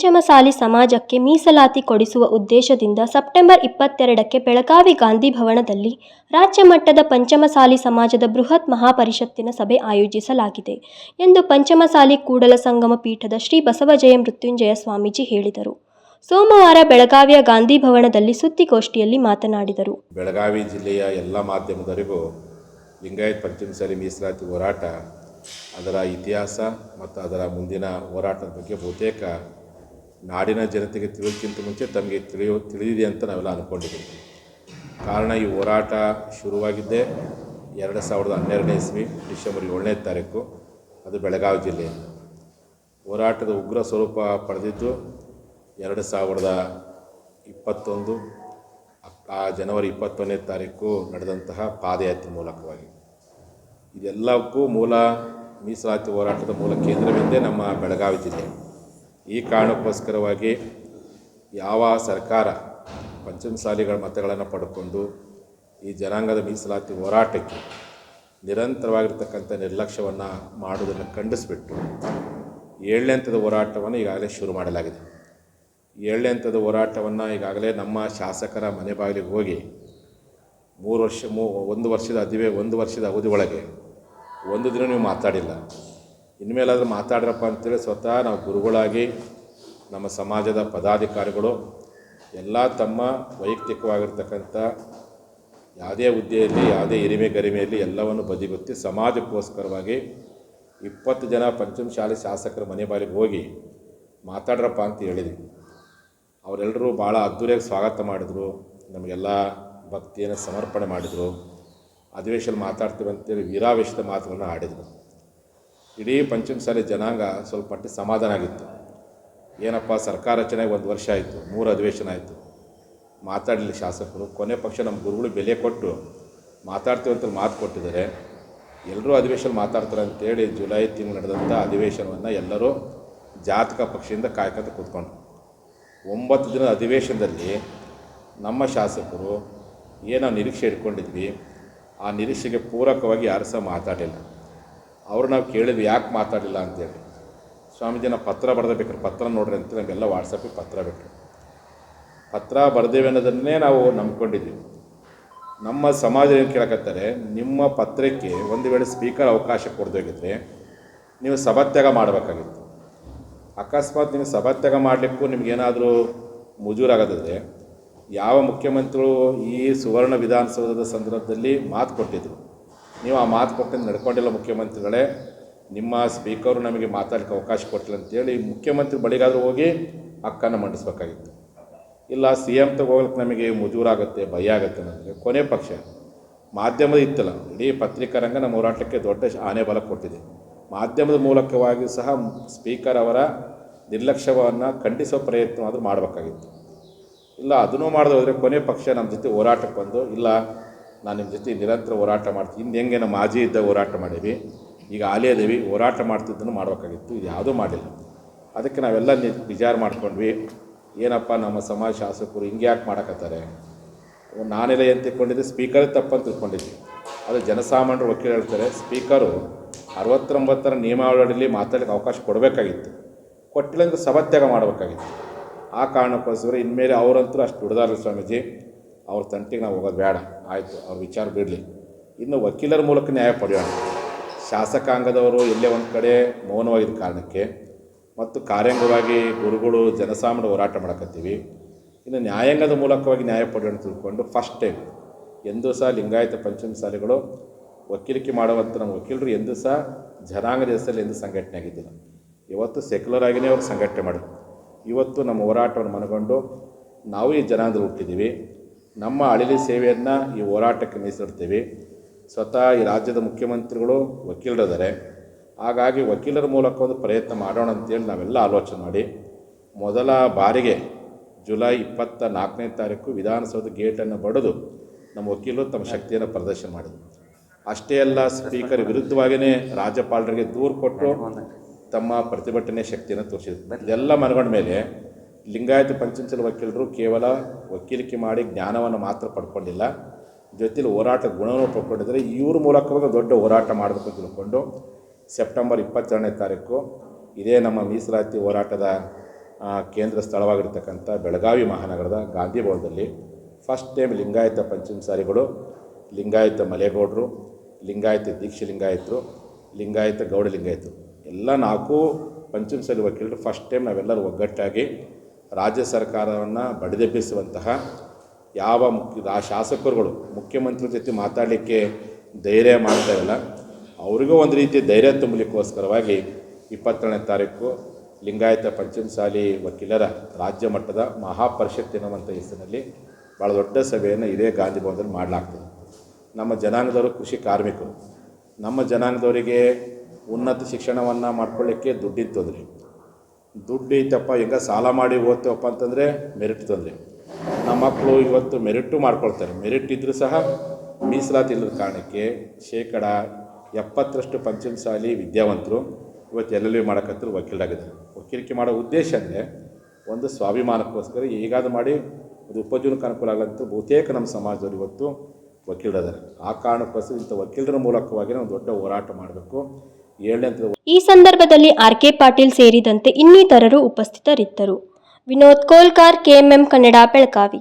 ಪಂಚಮಸಾಲಿ ಸಮಾಜಕ್ಕೆ ಮೀಸಲಾತಿ ಕೊಡಿಸುವ ಉದ್ದೇಶದಿಂದ ಸೆಪ್ಟೆಂಬರ್ ಇಪ್ಪತ್ತೆರಡಕ್ಕೆ ಬೆಳಗಾವಿ ಗಾಂಧಿ ಭವನದಲ್ಲಿ ರಾಜ್ಯ ಮಟ್ಟದ ಪಂಚಮಸಾಲಿ ಸಮಾಜದ ಬೃಹತ್ ಮಹಾಪರಿಷತ್ತಿನ ಸಭೆ ಆಯೋಜಿಸಲಾಗಿದೆ ಎಂದು ಪಂಚಮಸಾಲಿ ಕೂಡಲ ಸಂಗಮ ಪೀಠದ ಶ್ರೀ ಬಸವಜಯ ಮೃತ್ಯುಂಜಯ ಸ್ವಾಮೀಜಿ ಹೇಳಿದರು. ಸೋಮವಾರ ಬೆಳಗಾವಿಯ ಗಾಂಧಿ ಭವನದಲ್ಲಿ ಸುದ್ದಿಗೋಷ್ಠಿಯಲ್ಲಿ ಮಾತನಾಡಿದರು. ಬೆಳಗಾವಿ ಜಿಲ್ಲೆಯ ಎಲ್ಲ ಮಾಧ್ಯಮದವರಿಗೂ ಲಿಂಗಾಯತ್ ಪಂಚಮಸಾಲಿ ಮೀಸಲಾತಿ ಹೋರಾಟ ಅದರ ಇತಿಹಾಸ ಮತ್ತು ಅದರ ಮುಂದಿನ ಹೋರಾಟದ ಬಗ್ಗೆ ಬಹುತೇಕ ನಾಡಿನ ಜನತೆಗೆ ತಿಳಿಯೋಕ್ಕಿಂತ ಮುಂಚೆ ತಮಗೆ ತಿಳಿಯೋ, ತಿಳಿದಿದೆ ಅಂತ ನಾವೆಲ್ಲ ಅಂದ್ಕೊಂಡಿದ್ದೀವಿ ಕಾರಣ ಈ ಹೋರಾಟ ಶುರುವಾಗಿದ್ದೇ ಎರಡು ಸಾವಿರದ ಹನ್ನೆರಡನೇ ಇಸ್ವಿ, ಡಿಸೆಂಬರ್ ಏಳನೇ ತಾರೀಕು, ಅದು ಬೆಳಗಾವಿ ಜಿಲ್ಲೆಯಲ್ಲಿ ಹೋರಾಟದ ಉಗ್ರ ಸ್ವರೂಪ ಪಡೆದಿದ್ದು ಎರಡು ಸಾವಿರದ ಇಪ್ಪತ್ತೊಂದು, ಆ ಜನವರಿ ಇಪ್ಪತ್ತೊಂದನೇ ತಾರೀಕು ನಡೆದಂತಹ ಪಾದಯಾತ್ರೆ ಮೂಲಕವಾಗಿ. ಇದೆಲ್ಲಕ್ಕೂ ಮೂಲ ಮೀಸಲಾತಿ ಹೋರಾಟದ ಮೂಲ ಕೇಂದ್ರವೆಂದೇ ನಮ್ಮ ಬೆಳಗಾವಿ ಜಿಲ್ಲೆ. ಈ ಕಾರಣಕ್ಕೋಸ್ಕರವಾಗಿ ಯಾವ ಸರ್ಕಾರ ಪಂಚಮಸಾಲಿಗಳ ಮತಗಳನ್ನು ಪಡ್ಕೊಂಡು ಈ ಜನಾಂಗದ ಮೀಸಲಾತಿ ಹೋರಾಟಕ್ಕೆ ನಿರಂತರವಾಗಿರ್ತಕ್ಕಂಥ ನಿರ್ಲಕ್ಷ್ಯವನ್ನು ಮಾಡುವುದನ್ನು ಖಂಡಿಸಿಬಿಟ್ಟು ಏಳನೇ ಹಂತದ ಹೋರಾಟವನ್ನು ಈಗಾಗಲೇ ಶುರು ಮಾಡಲಾಗಿದೆ. ಏಳನೇ ಹಂತದ ಹೋರಾಟವನ್ನು ಈಗಾಗಲೇ ನಮ್ಮ ಶಾಸಕರ ಮನೆ ಬಾಗಿಲಿಗೆ ಹೋಗಿ ಮೂರು ವರ್ಷ ಮೂ, ಒಂದು ವರ್ಷದ ಅಧಿವೇ ಒಂದು ವರ್ಷದ ಅವಧಿ ಒಳಗೆ ಒಂದು ದಿನ ನೀವು ಮಾತಾಡಿಲ್ಲ. ಇನ್ಮೇಲಾದರೂ ಮಾತಾಡ್ರಪ್ಪ ಅಂತೇಳಿ ಸ್ವತಃ ನಾವು ಗುರುಗಳಾಗಿ ನಮ್ಮ ಸಮಾಜದ ಪದಾಧಿಕಾರಿಗಳು, ಎಲ್ಲ ತಮ್ಮ ವೈಯಕ್ತಿಕವಾಗಿರ್ತಕ್ಕಂಥ ಯಾವುದೇ ಹುದ್ದೆಯಲ್ಲಿ, ಯಾವುದೇ ಹಿರಿಮೆ ಗರಿಮೆಯಲ್ಲಿ ಎಲ್ಲವನ್ನು ಬದಿಗೊತ್ತಿ ಸಮಾಜಕ್ಕೋಸ್ಕರವಾಗಿ ಇಪ್ಪತ್ತು ಜನ ಪಂಚಮಶಾಲೆ ಶಾಸಕರ ಮನೆ ಬಾರಿಗೆ ಹೋಗಿ ಮಾತಾಡ್ರಪ್ಪ ಅಂತ ಹೇಳಿದ್ವಿ. ಅವರೆಲ್ಲರೂ ಭಾಳ ಅದ್ದೂರಿಯಾಗಿ ಸ್ವಾಗತ ಮಾಡಿದರು. ನಮಗೆಲ್ಲ ಭಕ್ತಿಯನ್ನು ಸಮರ್ಪಣೆ ಮಾಡಿದರು. ಅಧಿವೇಶನ ಮಾತಾಡ್ತೀವಿ ಅಂತೇಳಿ ವೀರಾವೇಶದ ಮಾತುಗಳನ್ನ ಆಡಿದರು. ಇಡೀ ಪಂಚಮಸಾಲಿ ಜನಾಂಗ ಸ್ವಲ್ಪ ಮಟ್ಟಿಗೆ ಸಮಾಧಾನ ಆಗಿತ್ತು. ಏನಪ್ಪ, ಸರ್ಕಾರ ರಚನೆಗೆ ಒಂದು ವರ್ಷ ಆಯಿತು, ಮೂರು ಅಧಿವೇಶನ ಆಯಿತು. ಮಾತಾಡಲಿ ಶಾಸಕರು. ಕೊನೆ ಪಕ್ಷ ನಮ್ಮ ಗುರುಗಳು ಬೆಲೆ ಕೊಟ್ಟು ಮಾತಾಡ್ತೀವಿ ಅಂತ ಮಾತು ಕೊಟ್ಟಿದ್ದಾರೆ. ಎಲ್ಲರೂ ಅಧಿವೇಶನ ಮಾತಾಡ್ತಾರೆ ಅಂತೇಳಿ ಜುಲೈ ತಿಂಗಳು ನಡೆದಂಥ ಅಧಿವೇಶನವನ್ನು ಎಲ್ಲರೂ ಜಾತಕ ಪಕ್ಷದಿಂದ ಕಾಯ್ಕೊಂತ ಕೂತ್ಕೊಂಡ್ರು. ಒಂಬತ್ತು ದಿನದ ಅಧಿವೇಶನದಲ್ಲಿ ನಮ್ಮ ಶಾಸಕರು ಏನೋ ನಿರೀಕ್ಷೆ ಇಟ್ಕೊಂಡಿದ್ವಿ. ಆ ನಿರೀಕ್ಷೆಗೆ ಪೂರಕವಾಗಿ ಯಾರು ಸಹ ಮಾತಾಡಿಲ್ಲ ಅವ್ರು ನಾವು ಕೇಳಿದ್ವಿ, ಯಾಕೆ ಮಾತಾಡಲಿಲ್ಲ ಅಂತೇಳಿ. ಸ್ವಾಮೀಜಿನ ಪತ್ರ ಬರ್ದಬೇಕಾದ್ರೆ ಪತ್ರ ನೋಡ್ರಿ ಅಂತ ನಮಗೆಲ್ಲ ವಾಟ್ಸಪ್ಪಿಗೆ ಪತ್ರ ಬಿಟ್ಟರು ಪತ್ರ ಬರೆದೇವೆ ಅನ್ನೋದನ್ನೇ ನಾವು ನಂಬ್ಕೊಂಡಿದ್ದೀವಿ ನಮ್ಮ ಸಮಾಜ ಏನು ಕೇಳಕತ್ತಾರೆ, ನಿಮ್ಮ ಪತ್ರಕ್ಕೆ ಒಂದು ವೇಳೆ ಸ್ಪೀಕರ್ ಅವಕಾಶ ಕೊಡ್ದೋಗಿದ್ರೆ ನೀವು ಸಭಾತ್ಯಾಗ ಮಾಡಬೇಕಾಗಿತ್ತು. ಅಕಸ್ಮಾತ್ ನೀವು ಸಭಾತ್ಯಾಗ ಮಾಡಲಿಕ್ಕೂ ನಿಮಗೇನಾದರೂ ಮುಜೂರಾಗದಿದ್ರೆ ಯಾವ ಮುಖ್ಯಮಂತ್ರಿಗಳು ಈ ಸುವರ್ಣ ವಿಧಾನಸೌಧದ ಸಂದರ್ಭದಲ್ಲಿ ಮಾತು ಕೊಟ್ಟಿದ್ರು. ನೀವು ಆ ಮಾತು ಕೊಟ್ಟಂಗೆ ನಡ್ಕೊಂಡಿಲ್ಲ ಮುಖ್ಯಮಂತ್ರಿಗಳೇ, ನಿಮ್ಮ ಸ್ಪೀಕರು ನಮಗೆ ಮಾತಾಡಲಿಕ್ಕೆ ಅವಕಾಶ ಕೊಟ್ಟಿಲ್ಲ ಅಂತೇಳಿ ಮುಖ್ಯಮಂತ್ರಿ ಬಳಿಗಾದರೂ ಹೋಗಿ ಹಕ್ಕನ್ನು ಮಂಡಿಸ್ಬೇಕಾಗಿತ್ತು. ಇಲ್ಲ ಸಿ ಎಂ ತಗೋಗ್ಲಿಕ್ಕೆ ನಮಗೆ ಮುಜೂರಾಗುತ್ತೆ, ಭಯ ಆಗುತ್ತೆ ನಮಗೆ. ಕೊನೆ ಪಕ್ಷ. ಮಾಧ್ಯಮದ ಇತ್ತಲ್ಲ ಇಡೀ ಪತ್ರಿಕಾ ರಂಗ ನಮ್ಮ ಹೋರಾಟಕ್ಕೆ ದೊಡ್ಡ ಆನೆ ಬಲ ಕೊಟ್ಟಿದೆ. ಮಾಧ್ಯಮದ ಮೂಲಕವಾಗಿ ಸಹ ಸ್ಪೀಕರ್ ಅವರ ನಿರ್ಲಕ್ಷ್ಯವನ್ನು ಖಂಡಿಸೋ ಪ್ರಯತ್ನವಾದರೂ ಮಾಡಬೇಕಾಗಿತ್ತು. ಇಲ್ಲ ಅದನ್ನೂ ಮಾಡದೆ ಹೋದರೆ ಕೊನೆ ಪಕ್ಷ ನಮ್ಮ ಜೊತೆ ಹೋರಾಟಕ್ಕೆ ಬಂದು, ಇಲ್ಲ ನಾನು ನಿಮ್ಮ ಜೊತೆ ನಿರಂತರ ಹೋರಾಟ ಮಾಡ್ತೀನಿ. ಹಿಂದೆ ಹೆಂಗೆ ನಮ್ಮ ಆಜಿ ಇದ್ದ ಹೋರಾಟ ಮಾಡೀವಿ ಈಗ ಆಲೇ ದೇವಿ ಹೋರಾಟ ಮಾಡ್ತಿದ್ದನ್ನು ಮಾಡಬೇಕಾಗಿತ್ತು. ಇದು ಯಾವುದೂ ಮಾಡಿಲ್ಲ. ಅದಕ್ಕೆ ನಾವೆಲ್ಲ ವಿಚಾರ ಮಾಡ್ಕೊಂಡ್ವಿ. ಏನಪ್ಪ ನಮ್ಮ ಸಮಾಜ ಶಾಸಕರು ಹಿಂಗೆ ಯಾಕೆ ಮಾಡಕತ್ತಾರೆ? ನಾನೆಲ್ಲ ಏನು ತಿಳ್ಕೊಂಡಿದ್ದೆ? ಸ್ಪೀಕರ್ ತಪ್ಪಂತ ತಿಳ್ಕೊಂಡಿದ್ವಿ. ಅದು ಜನಸಾಮಾನ್ಯರು ವಕೀಲ ಹೇಳ್ತಾರೆ, ಸ್ಪೀಕರು, ಅರವತ್ತೊಂಬತ್ತರ ನಿಯಮಾವಳಿಯಲ್ಲಿ ಮಾತಾಡಲಿಕ್ಕೆ ಅವಕಾಶ ಕೊಡಬೇಕಾಗಿತ್ತು. ಕೊಟ್ಟಿಲ್ಲ ಅಂದ್ರೆ ಸಭಾತ್ಯಾಗ ಮಾಡಬೇಕಾಗಿತ್ತು. ಆ ಕಾರಣಕ್ಕೋಸ್ಕರ ಇನ್ಮೇಲೆ ಅವರಂತೂ ಅಷ್ಟು ದುಡ್ದಾರ ಸ್ವಾಮೀಜಿ. ಅವ್ರ ತಂಟಿಗೆ ನಾವು ಹೋಗೋದು ಬೇಡ. ಆಯಿತು, ಅವ್ರ ವಿಚಾರ ಬಿಡಲಿ. ಇನ್ನು ವಕೀಲರ ಮೂಲಕ ನ್ಯಾಯ ಪಡೆಯೋಣ. ಶಾಸಕಾಂಗದವರು ಎಲ್ಲೇ ಒಂದು ಕಡೆ ಮೌನವಾಗಿದ್ದ ಕಾರಣಕ್ಕೆ ಮತ್ತು ಕಾರ್ಯಾಂಗವಾಗಿ ಗುರುಗಳು ಜನಸಾಮಾನ್ಯ ಹೋರಾಟ ಮಾಡಕತ್ತೀವಿ. ಇನ್ನು ನ್ಯಾಯಾಂಗದ ಮೂಲಕವಾಗಿ ನ್ಯಾಯ ಪಡೆಯೋಣ ತಿಳ್ಕೊಂಡು ಫಸ್ಟ್ ಟೈಮ್ ಎಂದೂ ಸಹ ಲಿಂಗಾಯತ ಪಂಚಮಸಾಲಿಗಳು ವಕೀಲಿಕೆ ಮಾಡುವಂಥ ನಮ್ಮ ವಕೀಲರು ಎಂದೂ ಸಹ ಜನಾಂಗದ ಹೆಸರಲ್ಲಿ ಎಂದು ಸಂಘಟನೆ ಆಗಿದ್ದಿಲ್ಲ. ಇವತ್ತು ಸೆಕ್ಯುಲರ್ ಆಗಿಯೇ ಅವರು ಸಂಘಟನೆ ಮಾಡಿದ್ರು. ಇವತ್ತು ನಮ್ಮ ಹೋರಾಟವನ್ನು ಮನಗೊಂಡು ನಾವು ಈ ಜನಾಂಗದಲ್ಲಿ ಹುಟ್ಟಿದ್ದೀವಿ. ನಮ್ಮ ಅಳಿಲಿ ಸೇವೆಯನ್ನು ಈ ಹೋರಾಟಕ್ಕೆ ಮೀಸಲಿಡ್ತೀವಿ. ಸ್ವತಃ ಈ ರಾಜ್ಯದ ಮುಖ್ಯಮಂತ್ರಿಗಳು ವಕೀಲರಿದ್ದಾರೆ. ಹಾಗಾಗಿ ವಕೀಲರ ಮೂಲಕ ಒಂದು ಪ್ರಯತ್ನ ಮಾಡೋಣ ಅಂತೇಳಿ ನಾವೆಲ್ಲ ಆಲೋಚನೆ ಮಾಡಿ ಮೊದಲ ಬಾರಿಗೆ ಜುಲೈ ಇಪ್ಪತ್ತ ನಾಲ್ಕನೇ ತಾರೀಕು ವಿಧಾನಸೌಧ ಗೇಟನ್ನು ಬಡಿದು ನಮ್ಮ ವಕೀಲರು ತಮ್ಮ ಶಕ್ತಿಯನ್ನು ಪ್ರದರ್ಶನ ಮಾಡಿದರು. ಅಷ್ಟೇ ಅಲ್ಲ ಸ್ಪೀಕರ್ ವಿರುದ್ಧವಾಗಿಯೇ ರಾಜ್ಯಪಾಲರಿಗೆ ದೂರು ಕೊಟ್ಟು ತಮ್ಮ ಪ್ರತಿಭಟನೆ ಶಕ್ತಿಯನ್ನು ತೋರಿಸಿದ್ರು. ಇದೆಲ್ಲ ಮನಗೊಂಡ ಮೇಲೆ ಲಿಂಗಾಯತ ಪಂಚಂಚಲ ವಕೀಲರು ಕೇವಲ ವಕೀಲಿಕೆ ಮಾಡಿ ಜ್ಞಾನವನ್ನು ಮಾತ್ರ ಪಡ್ಕೊಂಡಿಲ್ಲ. ಜೊತೆಲಿ ಹೋರಾಟ ಗುಣವನ್ನು ಪಡ್ಕೊಂಡಿದ್ದಾರೆ ಇವ್ರ ಮೂಲಕವಾಗ ದೊಡ್ಡ ಹೋರಾಟ ಮಾಡಬೇಕು ತಿಳ್ಕೊಂಡು ಸೆಪ್ಟೆಂಬರ್ ಇಪ್ಪತ್ತೆರಡನೇ ತಾರೀಕು ಇದೇ ನಮ್ಮ ಮೀಸಲಾತಿ ಹೋರಾಟದ ಕೇಂದ್ರ ಸ್ಥಳವಾಗಿರ್ತಕ್ಕಂಥ ಬೆಳಗಾವಿ ಮಹಾನಗರದ ಗಾಂಧಿ ಭವನದಲ್ಲಿ ಫಸ್ಟ್ ಟೈಮ್ ಲಿಂಗಾಯತ ಪಂಚಮಸಾರಿಗಳು, ಲಿಂಗಾಯತ ಮಲೆಗೌಡರು, ಲಿಂಗಾಯತ ದೀಕ್ಷೆ ಲಿಂಗಾಯತರು, ಲಿಂಗಾಯತ ಗೌಡ ಲಿಂಗಾಯತರು ಎಲ್ಲ ನಾಲ್ಕು ಪಂಚಮಸಾಲಿ ವಕೀಲರು ಫಸ್ಟ್ ಟೈಮ್ ನಾವೆಲ್ಲರೂ ಒಗ್ಗಟ್ಟಾಗಿ ರಾಜ್ಯ ಸರ್ಕಾರವನ್ನು ಬಡಿದೆಬ್ಬಿಸುವಂತಹ ಯಾವ ಮುಖ್ಯ ಆ ಶಾಸಕರುಗಳು ಮುಖ್ಯಮಂತ್ರಿ ಜೊತೆ ಮಾತಾಡಲಿಕ್ಕೆ ಧೈರ್ಯ ಮಾಡ್ತಾ ಇಲ್ಲ ಅವರಿಗೂ ಒಂದು ರೀತಿ ಧೈರ್ಯ ತುಂಬಲಿಕ್ಕೋಸ್ಕರವಾಗಿ ಇಪ್ಪತ್ತೇಳನೇ ತಾರೀಕು ಲಿಂಗಾಯತ ಪಂಚಮಸಾಲಿ ವಕೀಲರ ರಾಜ್ಯ ಮಟ್ಟದ ಮಹಾಪರಿಷತ್ ಎನ್ನುವಂಥ ಹೆಸರಿನಲ್ಲಿ ಭಾಳ ದೊಡ್ಡ ಸಭೆಯನ್ನು ಇದೇ ಗಾಂಧಿ ಭವನದಲ್ಲಿ ಮಾಡಲಾಗ್ತದೆ. ನಮ್ಮ ಜನಾಂಗದವರು ಕೃಷಿ ಕಾರ್ಮಿಕರು. ನಮ್ಮ ಜನಾಂಗದವರಿಗೆ ಉನ್ನತ ಶಿಕ್ಷಣವನ್ನು ಮಾಡ್ಕೊಳ್ಳಿಕ್ಕೆ ದುಡ್ಡಿನ ತೊಂದರೆ ದುಡ್ಡು ಐತಪ್ಪ, ಹೆಂಗ ಸಾಲ ಮಾಡಿ ಓದ್ತೇವಪ್ಪ ಅಂತಂದರೆ ಮೆರಿಟ್ ತೊಂದರೆ. ನಮ್ಮ ಮಕ್ಕಳು ಇವತ್ತು ಮೆರಿಟು ಮಾಡ್ಕೊಳ್ತಾರೆ. ಮೆರಿಟ್ ಇದ್ದರೂ ಸಹ ಮೀಸಲಾತಿ ಇಲ್ಲದ ಕಾರಣಕ್ಕೆ ಶೇಕಡ ಎಪ್ಪತ್ತರಷ್ಟು ಪಂಚಮಸಾಲಿ ವಿದ್ಯಾವಂತರು ಇವತ್ತು ಎಲ್ ಎಲ್ ಮಾಡೋಕ್ಕಂತೂ ವಕೀಲರಾಗಿದ್ದಾರೆ ವಕೀಲಿಕೆ ಮಾಡೋ ಉದ್ದೇಶ ಅಂದರೆ ಒಂದು ಸ್ವಾಭಿಮಾನಕ್ಕೋಸ್ಕರ ಈಗಾದ ಮಾಡಿ ಅದು ಉಪಜೀವನಕ್ಕೆ ಅನುಕೂಲ ಆಗಲಂತ ಬಹುತೇಕ ನಮ್ಮ ಸಮಾಜದವರು ಇವತ್ತು ವಕೀಲರಿದ್ದಾರೆ ಆ ಕಾರಣಕ್ಕೋಸ್ಕರ ಇಂಥ ವಕೀಲರ ಮೂಲಕವಾಗಿ ನಾವು ದೊಡ್ಡ ಹೋರಾಟ ಮಾಡಬೇಕು. ಈ ಸಂದರ್ಭದಲ್ಲಿ ಆರ್ ಕೆ ಪಾಟೀಲ್ ಸೇರಿದಂತೆ ಇನ್ನಿತರರು ಉಪಸ್ಥಿತರಿದ್ದರು. ವಿನೋದ್ ಕೋಲ್ಕಾರ್ ಕೆಎಂಎಂ ಕನ್ನಡ ಬೆಳಗಾವಿ.